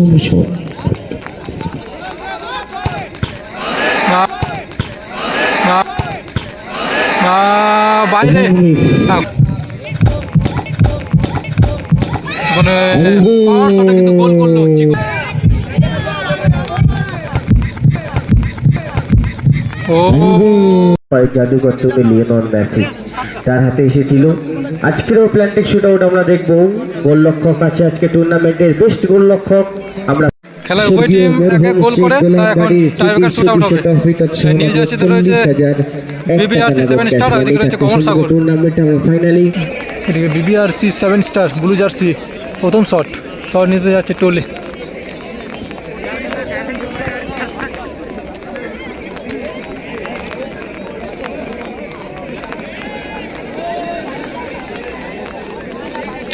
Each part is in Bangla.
প্রথম শট বাইরে ওখানে পাওয়ার শটে কিন্তু গোল করল চিকু। ও। জাদুকর তুমি লিওনন মেসি। তার হাতে এসেছিল। আজকেরও প্ল্যান্টিক শুট আউট আমরা দেখব। গোলরক্ষক আছে আজকে টুর্নামেন্টের বেস্ট গোলরক্ষক। আমরা খেলার উভয় টিম এক এক গোল করে তা এখন টাইব্রেকার শুট আউট হবে। নীল জার্সিতে রয়েছে বিবিআরসি সেভেন স্টার এদিকে রয়েছে কমল সাগর। টুর্নামেন্ট আমরা ফাইনালি এদিকে BBRC seven star blue jersey প্রথম শট শট নিতে যাচ্ছে টোলে।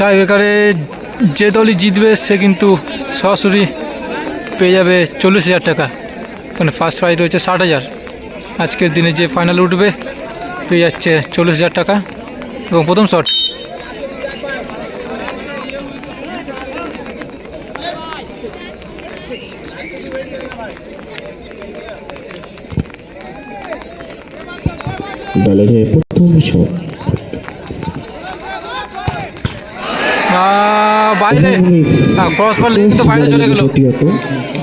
টাই বেকারে যে দলই জিতবে, সে কিন্তু সরাসরি পেয়ে যাবে চল্লিশ হাজার টাকা। মানে ফার্স্ট প্রাইজ রয়েছে ষাট হাজার। আজকের দিনে যে ফাইনাল উঠবে, পেয়ে যাচ্ছে চল্লিশ হাজার টাকা। এবং প্রথম শট দলের প্রথম শট বাইরে। ক্রস বল তো বাইরে চলে গেল।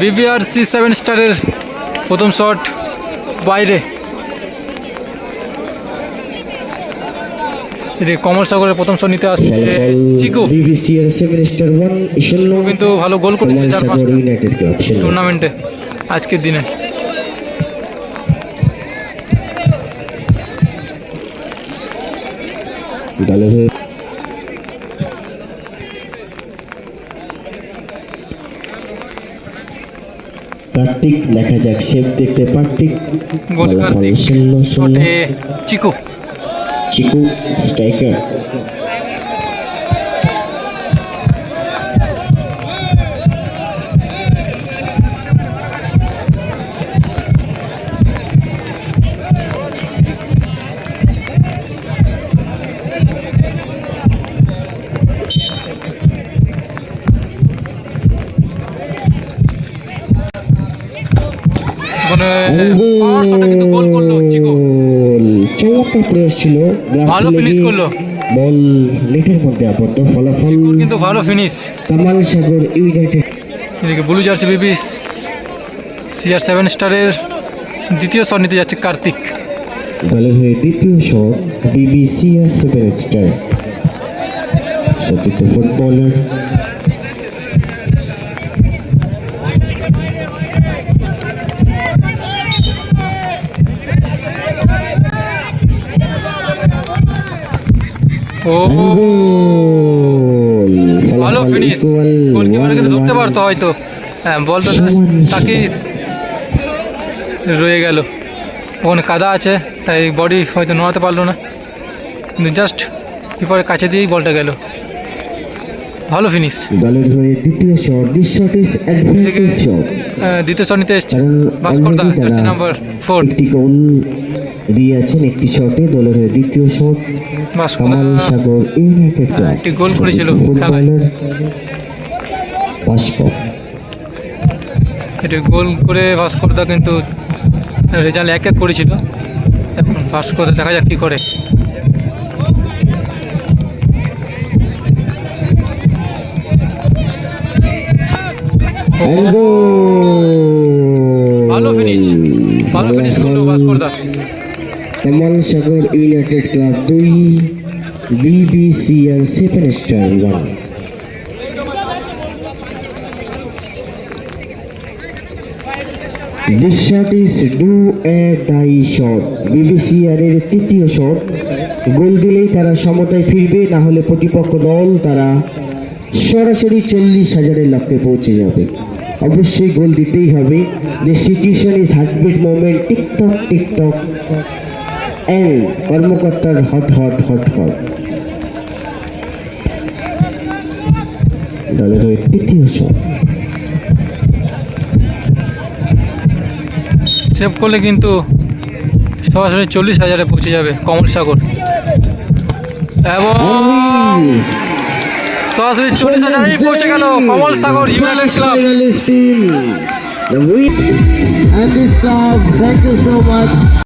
বিবিআর সি সেভেন স্টারের প্রথম শট বাইরে। এদিকে কমল সাগরের প্রথম শট নিতে আসছে চিকু। কিন্তু ভালো গোল করেছে চার শূন্য টুর্নামেন্টে আজকের দিনে। দলের কার্তিক দেখা যাক শেপ দেখতে কার্তিক গোল কার্তিক শটে চিকু। চিকু স্ট্রাইকার ওখানে পাওয়ার কিন্তু গোল করল চিকু। চমৎকার প্লেয়ার ছিল ভালো finish করল। বল নেটের মধ্যে আবদ্ধ ফলাফল চিকুর কিন্তু ভালো ফিনিশ কামাল সাগর ইউনাইটেড এদিকে blue jersey BB CR seven স্টারের দ্বিতীয় শট নিতে যাচ্ছে কার্তিক। দলের হয়ে দ্বিতীয় shot BBC R super star সতীর্থ ফুটবলার ও ভালো ফিনিশ equal কিন্তু ধরতে পারতো হয়তো। হ্যাঁ বলটা তাকে রয়ে গেল। ওখানে কাদা আছে তাই বডি হয়তো নড়াতে পারল না। কিন্তু জাস্ট কিপারের কাছে দিয়েই বলটা গেল। ভালো ফিনিশ দলের হয়ে দ্বিতীয় shot this shot is advantage shot দ্বিতীয় শট নিতে এসছে। ভাস্করদা already জার্সি নাম্বার ফোর একটি গোল দিয়েছেন একটি শটে দলের হয়ে দ্বিতীয় shot Bhaskar Kamal Sagar united club একটি গোল করেছিল খেলায়। ভাস্কর। এটি গোল করে ভাস্করদা কিন্তু রেজাল্ট এক এক করেছিল। এখন ভাস্করদা দেখা যাক কী করে। ভালো ফিনিশ ভালো ফিনিশ করল ভাস্করদা। কামাল সাগর ইউনাইটেড ক্লাব দুই BBC R seven star one This shot is do a die shot. BBC এর তৃতীয় শট গোল দিলেই তারা সমতায় ফিরবে না হলে প্রতিপক্ষ দল তারা সরাসরি চল্লিশ হাজারের লক্ষ্যে পৌঁছে যাবে। অবশ্যই গোল দিতেই হবে। যে situation is heartbeat moment tick tock tick tock. And কর্মকর্তার হট হট হট হট দলের হয়ে তৃতীয় শট। সেভ করলে কিন্তু সরাসরি চল্লিশ হাজারে পৌঁছে যাবে কমল সাগর। এবং সরাসরি চল্লিশ হাজারেই পৌঁছে গেল Kamal Sagar united club and this club, thank you so much.